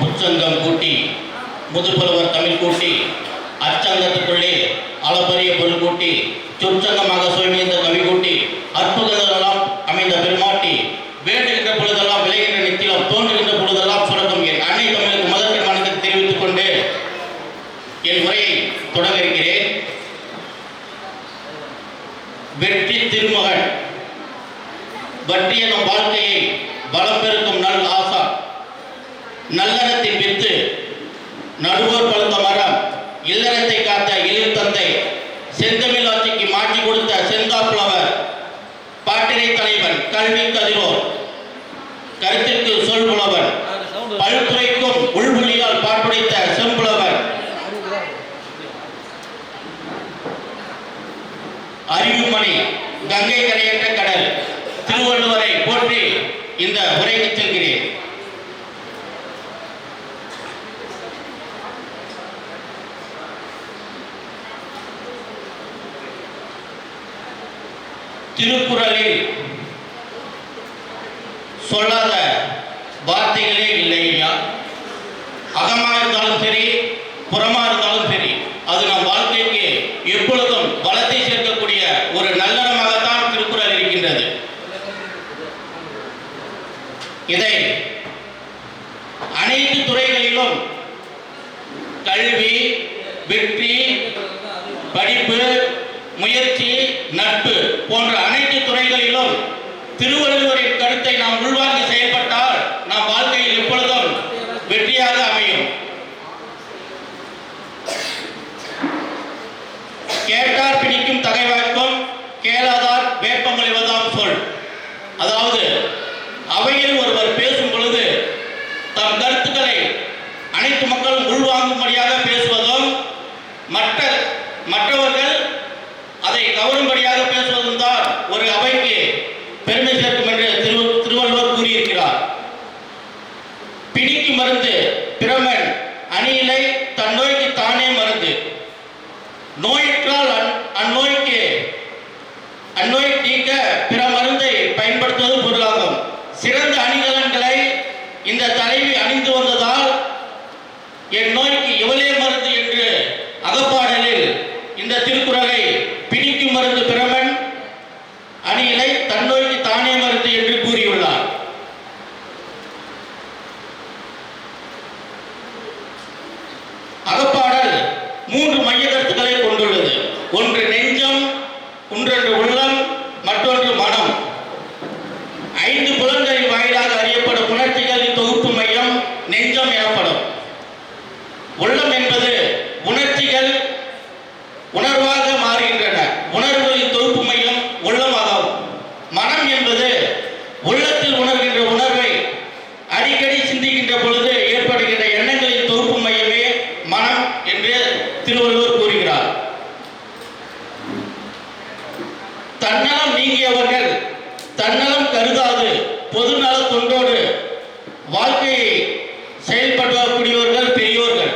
முச்சங்கம் கூட்டி முதுப்புலவர் தமிழ் கூட்டி அச்சங்கத்துக்குள்ளே அளப்பரிய பொருள் கூட்டி சொற்சங்கமாக சுயமேந்த கவி கூட்டி அற்புதங்களெல்லாம் அமைந்த பெருமாட்டி வேண்டுகின்ற பொழுதெல்லாம் விளைகின்ற நித்திலம் தோன்றுகின்ற பொழுதெல்லாம் சுரக்கும் என் அன்னை தமிழுக்கு முதல் மனதில் தெரிவித்துக் கொண்டு என் உரையை தொடங்க இருக்கிறேன். வெற்றி திருமகன் வற்றிய நம் வாழ்க்கையை பலம் பெருக்கும் நல் ஆசா. நல்லறத்தை வித்து நடுவோர் பழுத்த மரம் இல்லறத்தை காத்த எழில் தந்தை செந்தமிழ் ஆட்சிக்கு மாற்றி கொடுத்த செந்தாப்புலவர் பாட்டினை தலைவன் கல்வி திருவள்ளுவரை இந்த உரைக்கு செல்கிறேன். திருக்குறளில் சொல்லாத வார்த்தைகளே இல்லை ஐயா. அகமா இருந்தாலும் சரி புறமா இருந்தாலும் சரி அது நம் வாழ்க்கைக்கு எப்பொழுதும் பலத்தை சேர்க்கக்கூடிய ஒரு நல்ல இதை அனைத்து துறைகளிலும் கல்வி வெற்றி படிப்பு முயற்சி நட்பு போன்ற அனைத்து துறைகளிலும் திருவள்ளுவரின் கருத்தை நாம் உள்வாங்கி செயல்பட்டால் நாம் வாழ்க்கையில் எப்பொழுதும் வெற்றியாக அமையும். கேட்டார் பிடிக்கும் தகைவாய்க்கும் கேளாதார் வேப்பமொழிவதாம் சொல். அதாவது அவையில் ஒருவர் பேசும் பொழுது தம் கருத்துக்களை அனைத்து மக்களும் உள்வாங்கும்படியாக பேசுவதும் மற்ற மற்றவர்கள் அதை கவரும்படியாக பேசுவதும் தான் ஒரு அவைக்கு பெருமை சேர்க்கும் என்று திரு திருவள்ளுவர் கூறியிருக்கிறார். பிடிக்கு மருந்து பிரமன் அணியிலை தன் நோய்க்கு தானே மருந்து. நோயுற்றால் அந்நோய்க்கு அந்நோய் நீக்க பிற சிந்திக்கின்ற பொழுது ஏற்படுகின்ற எண்ணங்களின் தொகுப்பு மையமே மனம் என்று திருவள்ளுவர் கூறுகிறார். தன்னலம் நீங்கியவர்கள் தன்னலம் கருதாது பொதுநல தொண்டோடு வாழ்க்கையை செயல்படக்கூடியவர்கள் பெரியோர்கள்.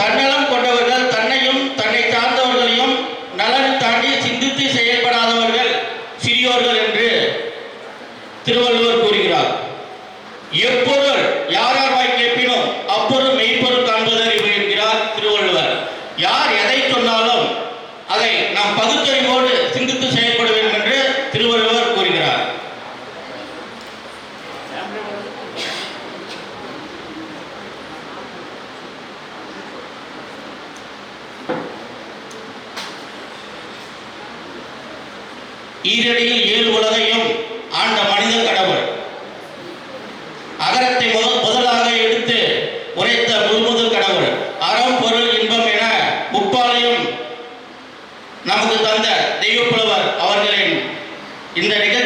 தன்னலம் கொண்டவர்கள் தன்னையும் தன்னை சார்ந்தவர்களையும் நலன் தாண்டி சிந்தித்து செயல்படாதவர்கள் சிறியோர்கள் என்று திருவள்ளுவர் கூறுகிறார். எப்பொருள் யார் யார் வாய் கேட்பினும்? அப்பொருள் மெய்ப்பொருள் காண்பது என்கிறார் திருவள்ளுவர். யார் எதை சொன்னாலும் அதை நாம் பகுத்தறிவோடு சிந்தித்து செயல்பட வேண்டும் என்று திருவள்ளுவர் கூறுகிறார். ஈரடியில் ஏழு உலகையும் ஆண்ட மனித கடவுள். உரைத்த முழுமுதல் கடவுள். அறம் பொருள் இன்பம் என முப்பாலையும் நமக்கு தந்த தெய்வப்புலவர் அவர்களின் இந்த நிகழ்ச்சி